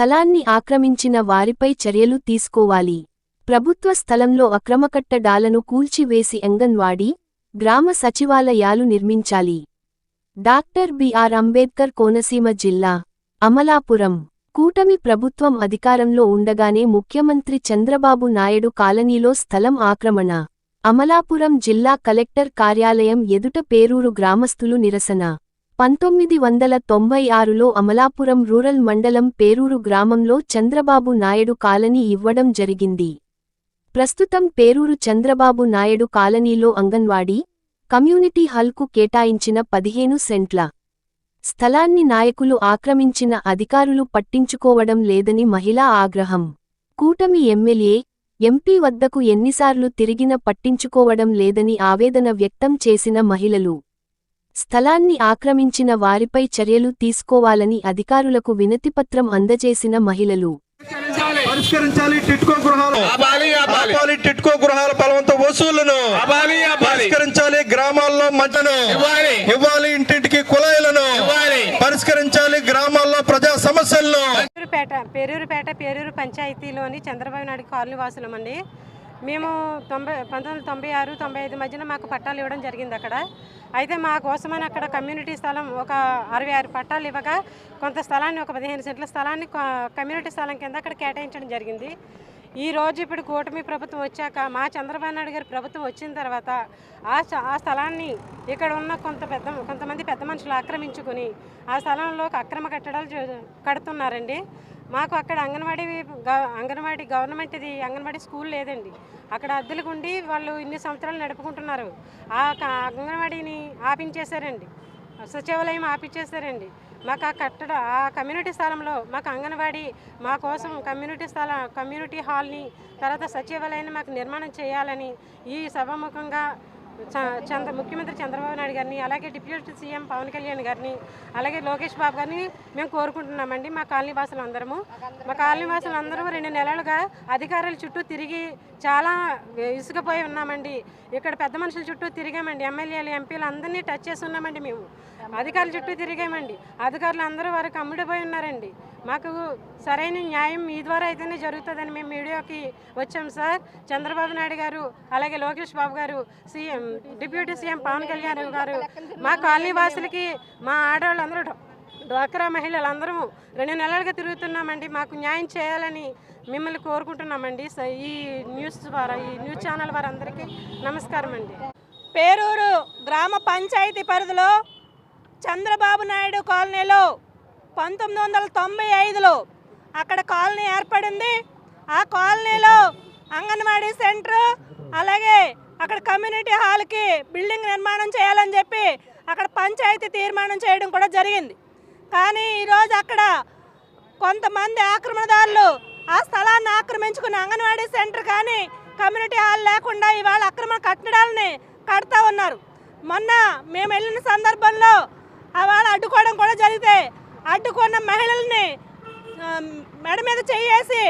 స్థలాన్ని ఆక్రమించిన వారిపై చర్యలు తీసుకోవాలి. ప్రభుత్వ స్థలంలో అక్రమకట్టడాలను కూల్చివేసి ఎంగన్వాడి గ్రామ సచివాలయాలు నిర్మించాలి. డాక్టర్ బిఆర్ అంబేద్కర్ కోనసీమ జిల్లా అమలాపురం. కూటమి ప్రభుత్వం అధికారంలో ఉండగానే ముఖ్యమంత్రి చంద్రబాబు నాయుడు కాలనీలో స్థలం ఆక్రమణ. అమలాపురం జిల్లా కలెక్టర్ కార్యాలయం ఎదుట పేరూరు గ్రామస్తులు నిరసన. పంతొమ్మిది వందల తొంభై ఆరులో అమలాపురం రూరల్ మండలం పేరూరు గ్రామంలో చంద్రబాబు నాయుడు కాలనీ ఇవ్వడం జరిగింది. ప్రస్తుతం పేరూరు చంద్రబాబు నాయుడు కాలనీలో అంగన్వాడీ కమ్యూనిటీ హల్కు కేటాయించిన పదిహేను సెంట్ల స్థలాన్ని నాయకులు ఆక్రమించిన అధికారులు పట్టించుకోవడం లేదని మహిళా ఆగ్రహం. కూటమి ఎమ్మెల్యే ఎంపీ వద్దకు ఎన్నిసార్లు తిరిగిన పట్టించుకోవడం లేదని ఆవేదన వ్యక్తం చేసిన మహిళలు స్థలాన్ని ఆక్రమించిన వారిపై చర్యలు తీసుకోవాలని అధికారులకు వినతిపత్రం అందజేసిన మహిళలు. పరిష్కరించాలి. టిట్కో గృహాలు. ఆపాలి టిట్కో గృహాల బలవంత వసూళ్ళను. పరిష్కరించాలి గ్రామాల్లో మధ్యను ఇవ్వాలి. ఇవ్వాలి ఇంటింటికి ఇవ్వాలి. పరిష్కరించాలి గ్రామాల్లో ప్రజా సమస్యలను. పేరూరుపేట పేరూరుపేట పేరూరు పంచాయతీలోని చంద్రబాబు నాయుడు కాలనీ వాసులమండి. మేము తొంభై పంతొమ్మిది తొంభై ఆరు తొంభై ఐదు మధ్యన మాకు పట్టాలు ఇవ్వడం జరిగింది అక్కడ. అయితే మా కోసమని అక్కడ కమ్యూనిటీ స్థలం ఒక అరవై ఆరు పట్టాలు ఇవ్వగా కొంత స్థలాన్ని ఒక పదిహేను సెంట్ల స్థలాన్ని కమ్యూనిటీ స్థలం కింద అక్కడ కేటాయించడం జరిగింది. ఈ రోజు ఇప్పుడు కూటమి ప్రభుత్వం వచ్చాక మా చంద్రబాబు నాయుడు గారి ప్రభుత్వం వచ్చిన తర్వాత ఆ ఆ స్థలాన్ని ఇక్కడ ఉన్న కొంత పెద్ద కొంతమంది పెద్ద మనుషులు ఆక్రమించుకుని ఆ స్థలంలో అక్రమ కట్టడాలు కడుతున్నారండి. మాకు అక్కడ అంగన్వాడీ అంగన్వాడీ గవర్నమెంట్ ఇది అంగన్వాడీ స్కూల్ లేదండి. అక్కడ అద్దెలకు ఉండి వాళ్ళు ఇన్ని సంవత్సరాలు నడుపుకుంటున్నారు. ఆ అంగన్వాడీని ఆపించేశారండి. సచివాలయం ఆపించేశారండి మాకు ఆ కట్టడ ఆ కమ్యూనిటీ స్థలంలో మాకు అంగన్వాడీ మా కోసం కమ్యూనిటీ స్థల కమ్యూనిటీ హాల్ని తర్వాత సచివాలయాన్ని మాకు నిర్మాణం చేయాలని ఈ సభాముఖంగా చంద్ర ముఖ్యమంత్రి చంద్రబాబు నాయుడు గారిని అలాగే డిప్యూటీ సీఎం పవన్ కళ్యాణ్ గారిని అలాగే లోకేష్ బాబు గారిని మేము కోరుకుంటున్నామండి మా కాలనీ వాసులు అందరము మా కాలనీ వాసులు అందరూ రెండు నెలలుగా అధికారుల చుట్టూ తిరిగి చాలా ఇసుకపోయి ఉన్నామండి. ఇక్కడ పెద్ద మనుషుల చుట్టూ తిరిగామండి ఎమ్మెల్యేలు ఎంపీలు అందరినీ టచ్ చేసి ఉన్నామండి మేము. అధికారుల చుట్టూ తిరిగామండి. అధికారులు అందరూ వారికి అమ్ముడిపోయి ఉన్నారండి. మాకు సరైన న్యాయం మీ ద్వారా అయితేనే జరుగుతుందని మేము మీడియాకి వచ్చాం సార్. చంద్రబాబు నాయుడు గారు అలాగే Lokesh Babu garu CM deputy CM Pawan Kalyan garu మా కాలనీ వాసులకి మా ఆడవాళ్ళందరూ డ్వా- డ్వాక్రా మహిళలందరము రెండు నెలలుగా తిరుగుతున్నామండి. మాకు న్యాయం చేయాలని మిమ్మల్ని కోరుకుంటున్నామండి. స- ఈ న్యూస్ ద్వారా ఈ న్యూస్ ఛానల్ వారందరికీ నమస్కారం అండి పేరూరు గ్రామ పంచాయతీ పరిధిలో చంద్రబాబు నాయుడు కాలనీలో పంతొమ్మిది వందల తొంభై ఐదులో అక్కడ కాలనీ ఏర్పడింది. ఆ కాలనీలో అంగన్వాడీ సెంటర్ అలాగే అక్కడ కమ్యూనిటీ హాల్కి బిల్డింగ్ నిర్మాణం చేయాలని చెప్పి అక్కడ పంచాయతీ తీర్మానం చేయడం కూడా జరిగింది. కానీ ఈరోజు అక్కడ కొంతమంది ఆక్రమణదారులు ఆ స్థలాన్ని ఆక్రమించుకుని అంగన్వాడీ సెంటర్ కానీ కమ్యూనిటీ హాల్ లేకుండా ఇవాళ అక్రమ కట్టడాలని కడతా ఉన్నారు. మొన్న మేము వెళ్ళిన సందర్భంలో వాళ్ళు అడ్డుకోవడం కూడా జరిగితే అడ్డుకున్న మహిళల్ని మెడ మీద చేయేసి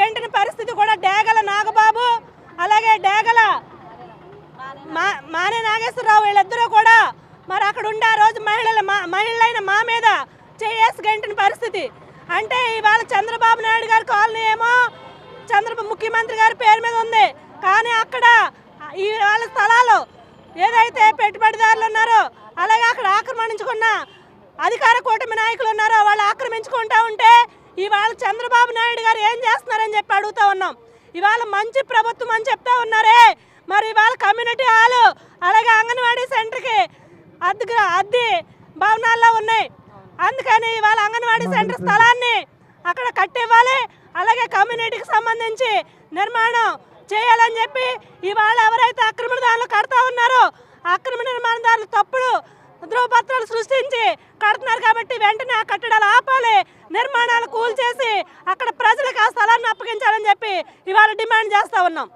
గంటిన పరిస్థితి కూడా డేగల నాగబాబు అలాగే డేగల మా మానే నాగేశ్వరరావు వీళ్ళిద్దరూ కూడా మరి అక్కడ ఉండే ఆ రోజు మహిళల మా మహిళలైన మా మీద చేయేసి గంటిన పరిస్థితి. అంటే ఇవాళ చంద్రబాబు నాయుడు గారి కాలనీ ఏమో చంద్రబాబు ముఖ్యమంత్రి గారి పేరు మీద ఉంది. కానీ అక్కడ ఈ వాళ్ళ స్థలాలు ఏదైతే పెట్టుబడిదారులు ఉన్నారో అలాగే అక్కడ ఆక్రమించుకున్న అధికార కూటమి నాయకులు ఉన్నారో వాళ్ళు ఆక్రమించుకుంటా ఉంటే ఇవాళ చంద్రబాబు నాయుడు గారు ఏం చేస్తున్నారని చెప్పి అడుగుతా ఉన్నాం. ఇవాళ మంచి ప్రభుత్వం అని చెప్తా ఉన్నారే. మరి ఇవాళ కమ్యూనిటీ హాలు అలాగే అంగన్వాడీ సెంటర్కి అద్దె అద్దె భవనాల్లో ఉన్నాయి. అందుకని ఇవాళ అంగన్వాడీ సెంటర్ స్థలాన్ని అక్కడ కట్టివ్వాలి. అలాగే కమ్యూనిటీకి సంబంధించి నిర్మాణం చేయాలని చెప్పి ఇవాళ ఎవరైతే ఆక్రమణదారులు కడతా ఉన్నారో అక్రమ నిర్మాణదారులు తప్పుడు ధ్రువపత్రాలు సృష్టించి కడుతున్నారు కాబట్టి వెంటనే ఆ కట్టడాలు ఆపాలి. నిర్మాణాలు కూల్చేసి అక్కడ ప్రజలకు ఆ స్థలాన్ని అప్పగించాలని చెప్పి ఇవాళ డిమాండ్ చేస్తా ఉన్నాం.